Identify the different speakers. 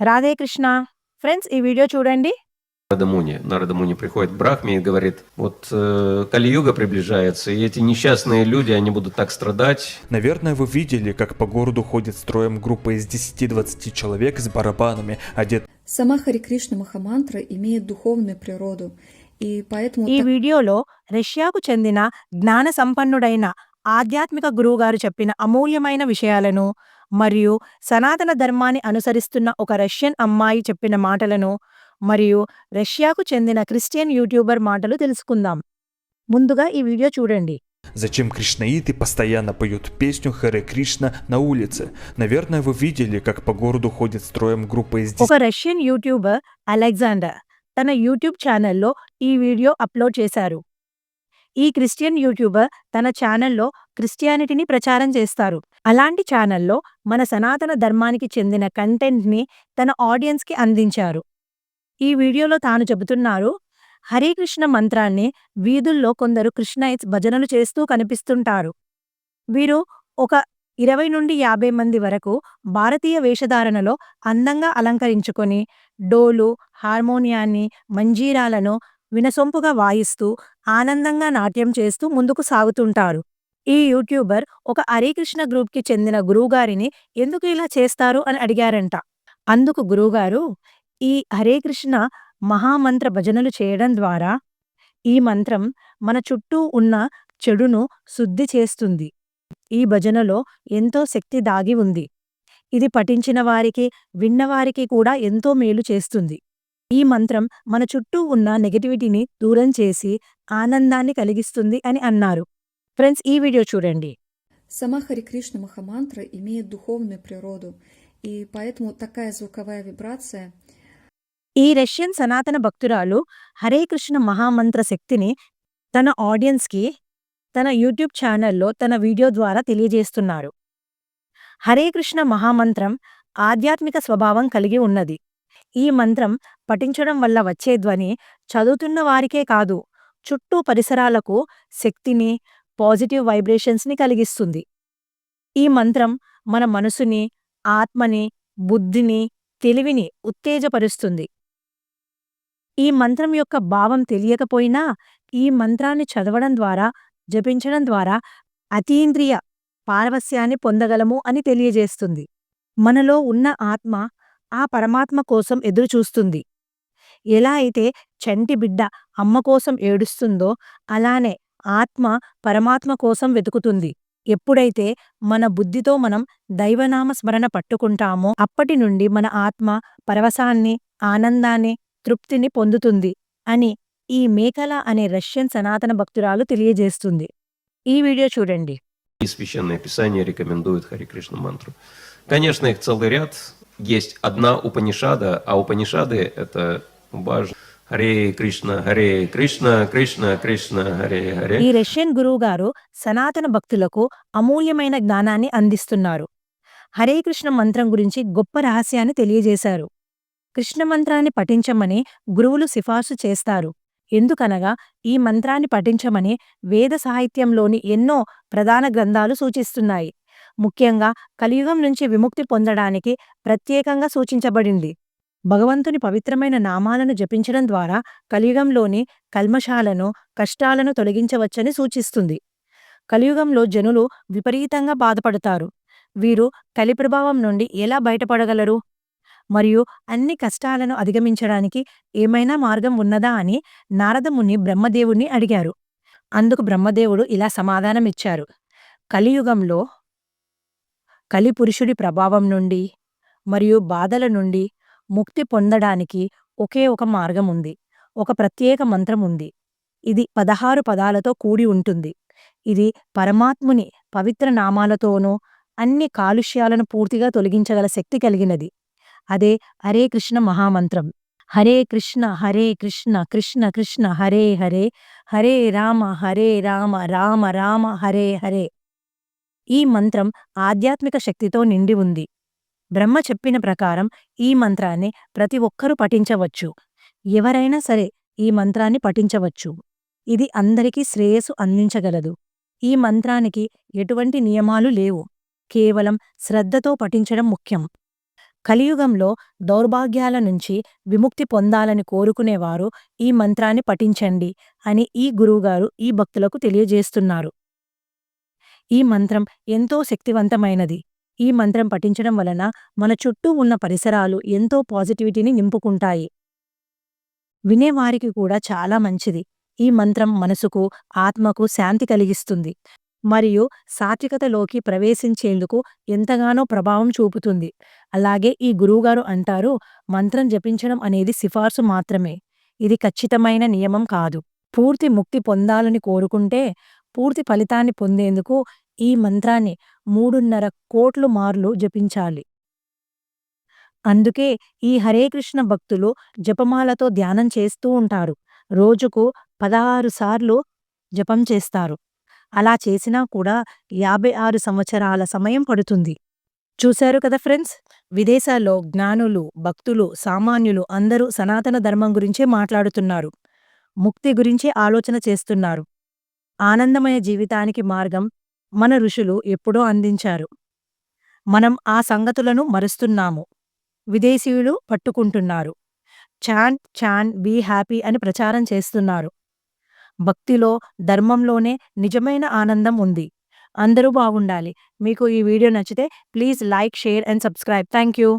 Speaker 1: Radhe Krishna friends ఈ video చూడండి
Speaker 2: Нарада Муни. Нарада Муни приходит к Брахме и говорит, вот э, Кали-юга приближается, и эти несчастные люди, они будут так страдать.
Speaker 3: Наверное, вы видели, как по городу ходит строем группа из 10-20 человек с барабанами, одет
Speaker 4: Сама Хари Кришна Махамантра имеет духовную природу, и поэтому
Speaker 1: ఈ
Speaker 4: так-
Speaker 1: వీడియోలో రష్యాకు చెందిన జ్ఞాన సంపన్నుడైన ఆధ్యాత్మిక గురువుగారు చెప్పిన అమూల్యమైన విషయాలను మరియు సనాతన ధర్మాన్ని అనుసరిస్తున్న ఒక రష్యన్ అమ్మాయి చెప్పిన మాటలను మరియు రష్యాకు చెందిన క్రిస్టియన్ యూట్యూబర్ మాటలు తెలుసుకుందాం ముందుగా ఈ వీడియో చూడండి
Speaker 3: Зачем кришнаиты постоянно поют песню Харе Кришна на улице? Наверное, вы видели, как по городу ходит строем группа из
Speaker 1: ఒక రష్యన్ యూట్యూబర్ అలెగ్జాండర్ తన యూట్యూబ్ ఛానల్లో ఈ వీడియో అప్లోడ్ చేశారు ఈ క్రిస్టియన్ యూట్యూబర్ తన ఛానల్లో క్రిస్టియానిటీని ప్రచారం చేస్తారు. అలాంటి ఛానల్లో మన సనాతన ధర్మానికి చెందిన కంటెంట్ని తన ఆడియన్స్కి అందించారు. ఈ వీడియోలో తాను చెబుతున్నారు హరే కృష్ణ మంత్రాన్ని వీధుల్లో కొందరు కృష్ణైట్స్ భజనలు చేస్తూ కనిపిస్తుంటారు. వీరు ఒక ఇరవై నుండి యాభై మంది వరకు భారతీయ వేషధారణలో అందంగా అలంకరించుకొని డోలు హార్మోనియాన్ని మంజీరాలను వినసొంపుగా వాయిస్తూ ఆనందంగా నాట్యం చేస్తూ ముందుకు సాగుతుంటారు. ఈ యూట్యూబర్ ఒక హరికృష్ణ గ్రూప్కి చెందిన గురువుగారిని ఎందుకు ఇలా చేస్తారు అని అడిగారంట. అందుకు గురువుగారు ఈ హరే కృష్ణ మహామంత్ర భజనలు చేయడం ద్వారా ఈ మంత్రం మన చుట్టూ ఉన్న చెడును శుద్ధి చేస్తుంది. ఈ భజనలో ఎంతో శక్తి దాగి ఉంది. ఇది పఠించిన వారికి విన్నవారికి కూడా ఎంతో మేలు చేస్తుంది. ఈ మంత్రం మన చుట్టూ ఉన్న నెగటివిటీని దూరం చేసి ఆనందాన్ని కలిగిస్తుంది అని అన్నారు ఫ్రెండ్స్ ఈ వీడియో చూడండి
Speaker 4: сама Хари Кришна Махамантра имеет духовную природу, и поэтому такая звуковая вибрация
Speaker 1: ఈ రష్యన్ సనాతన భక్తురాలు హరే కృష్ణ మహామంత్ర శక్తిని తన ఆడియన్స్కి తన యూట్యూబ్ ఛానల్లో తన వీడియో ద్వారా తెలియజేస్తున్నారు హరే కృష్ణ మహామంత్రం ఆధ్యాత్మిక స్వభావం కలిగి ఉన్నది ఈ మంత్రం పఠించడం వల్ల వచ్చే ధ్వని చదువుతున్న వారికే కాదు చుట్టూ పరిసరాలకు శక్తిని పాజిటివ్ వైబ్రేషన్స్ని కలిగిస్తుంది. ఈ మంత్రం మన మనసుని ఆత్మని బుద్ధిని తెలివిని ఉత్తేజపరుస్తుంది. ఈ మంత్రం యొక్క భావం తెలియకపోయినా ఈ మంత్రాన్ని చదవడం ద్వారా జపించడం ద్వారా అతీంద్రియ పారవస్యాన్ని పొందగలము అని తెలియజేస్తుంది. మనలో ఉన్న ఆత్మ ఆ పరమాత్మ కోసం ఎదురుచూస్తుంది ఎలా అయితే చంటి బిడ్డ అమ్మ కోసం ఏడుస్తుందో అలానే ఆత్మ పరమాత్మ కోసం వెతుకుతుంది ఎప్పుడైతే మన బుద్ధితో మనం దైవనామ స్మరణ పట్టుకుంటామో అప్పటి నుండి మన ఆత్మ పరవశాన్ని ఆనందాన్ని తృప్తిని పొందుతుంది అని ఈ మేకల అనే రష్యన్ సనాతన భక్తురాలు తెలియజేస్తుంది ఈ వీడియో చూడండి
Speaker 2: И Священное Писание рекомендует Хари Кришна мантру. Конечно, их целый ряд. Есть одна Упанишада, а Упанишады — это важно. Харе Кришна, Харе Кришна, Кришна, Кришна, Харе Харе.
Speaker 1: ఈ రష్యన్ గురువుగారు సనాతన భక్తులకు అమూల్యమైన జ్ఞానాన్ని అందిస్తున్నారు హరే కృష్ణ మంత్రం గురించి గొప్ప రహస్యాన్ని తెలియజేశారు కృష్ణ మంత్రాన్ని పఠించమని గురువులు సిఫార్సు చేస్తారు ఎందుకనగా ఈ మంత్రాన్ని పఠించమని వేద సాహిత్యంలోని ఎన్నో ప్రధాన గ్రంథాలు సూచిస్తున్నాయి ముఖ్యంగా కలియుగం నుంచి విముక్తి పొందడానికి ప్రత్యేకంగా సూచించబడింది. భగవంతుని పవిత్రమైన నామాలను జపించడం ద్వారా కలియుగంలోని కల్మషాలను కష్టాలను తొలగించవచ్చని సూచిస్తుంది. కలియుగంలో జనులు విపరీతంగా బాధపడతారు. వీరు కలి ప్రభావం నుండి ఎలా బయటపడగలరు? మరియు అన్ని కష్టాలను అధిగమించడానికి ఏమైనా మార్గం ఉన్నదా అని నారదముని బ్రహ్మదేవుణ్ణి అడిగారు. అందుకు బ్రహ్మదేవుడు ఇలా సమాధానమిచ్చారు. కలియుగంలో కలిపురుషుడి ప్రభావం నుండి మరియు బాధల నుండి ముక్తి పొందడానికి ఒకే ఒక మార్గం ఉంది ఒక ప్రత్యేక మంత్రం ఉంది ఇది పదహారు పదాలతో కూడి ఉంటుంది. ఇది పరమాత్ముని పవిత్ర నామాలతోనూ అన్ని కాలుష్యాలను పూర్తిగా తొలగించగల శక్తి కలిగినది. అదే హరే కృష్ణ మహామంత్రం. హరే కృష్ణ హరే కృష్ణ కృష్ణ కృష్ణ హరే హరే హరే రామ హరే రామ రామ రామ హరే హరే. ఈ మంత్రం ఆధ్యాత్మిక శక్తితో నిండి ఉంది. బ్రహ్మ చెప్పిన ప్రకారం ఈ మంత్రాన్ని ప్రతి ఒక్కరూ పఠించవచ్చు. ఎవరైనా సరే ఈ మంత్రాన్ని పఠించవచ్చు. ఇది అందరికీ శ్రేయస్సు అందించగలదు. ఈ మంత్రానికి ఎటువంటి నియమాలు లేవు. కేవలం శ్రద్ధతో పఠించడం ముఖ్యం. కలియుగంలో దౌర్భాగ్యాల నుంచి విముక్తి పొందాలని కోరుకునేవారు ఈ మంత్రాన్ని పఠించండి అని ఈ గురువుగారు ఈ భక్తులకు తెలియజేస్తున్నారు. ఈ మంత్రం ఎంతో శక్తివంతమైనది. ఈ మంత్రం పఠించడం వలన మన చుట్టూ ఉన్న పరిసరాలు ఎంతో పాజిటివిటీని నింపుకుంటాయి. వినేవారికి కూడా చాలా మంచిది. ఈ మంత్రం మనసుకు ఆత్మకు శాంతి కలిగిస్తుంది. మరియు సాత్వికతలోకి ప్రవేశించేందుకు ఎంతగానో ప్రభావం చూపుతుంది. అలాగే ఈ గురువుగారు అంటారు మంత్రం జపించడం అనేది సిఫార్సు మాత్రమే. ఇది ఖచ్చితమైన నియమం కాదు. పూర్తి ముక్తి పొందాలని కోరుకుంటే పూర్తి ఫలితాన్ని పొందేందుకు ఈ మంత్రాన్ని మూడున్నర కోట్లు మార్లు జపించాలి. అందుకే ఈ హరే కృష్ణ భక్తులు జపమాలతో ధ్యానం చేస్తూ ఉంటారు. రోజుకు పదహారు సార్లు జపం చేస్తారు. అలా చేసినా కూడా యాభై ఆరు సంవత్సరాల సమయం పడుతుంది. చూశారు కదా ఫ్రెండ్స్? విదేశాల్లో జ్ఞానులు భక్తులు సామాన్యులు అందరూ సనాతన ధర్మం గురించే మాట్లాడుతున్నారు. ముక్తి గురించే ఆలోచన చేస్తున్నారు. ఆనందమయ జీవితానికి మార్గం మన ఋషులు ఎప్పుడో అందించారు. మనం ఆ సంగతులను మరుస్తున్నాము. విదేశీయులు పట్టుకుంటున్నారు. చాన్ చాన్ బీ హ్యాపీ అని ప్రచారం చేస్తున్నారు. భక్తిలో ధర్మంలోనే నిజమైన ఆనందం ఉంది. అందరూ బాగుండాలి. మీకు ఈ వీడియో నచ్చితే please like share and subscribe. Thank you